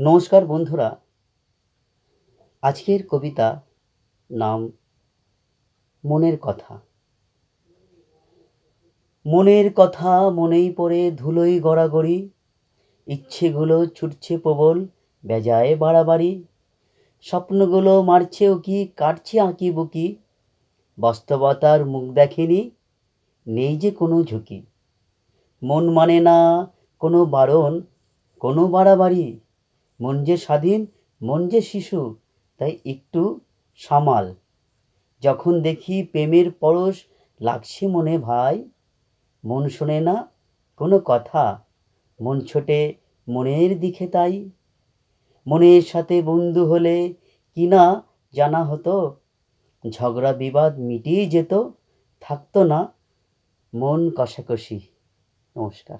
নমস্কার বন্ধুরা। আজকের কবিতা নাম মনের কথা। মনের কথা মনেই পড়ে ধুলোই গড়াগড়ি, ইচ্ছেগুলো ছুটছে প্রবল, বেজায় বাড়াবাড়ি। স্বপ্নগুলো মারছে কি কাটছে আঁকি বুকি, বাস্তবতার মুখ দেখেনি, নেই যে কোনো ঝুঁকি। মন মানে না কোনো বারণ, কোনো বাড়াবাড়ি। মন যে স্বাধীন, মন যে শিশু, তাই একটু সামাল। যখন দেখি প্রেমের পরশ লাগছে মনে ভাই, মন শোনে না কোনো কথা, মন ছোটে মনের দিকে তাই। মনের সাথে বন্ধু হলে কি না জানা হতো, ঝগড়া বিবাদ মিটিয়ে যেত, থাকতো না মন কষাকষি। নমস্কার।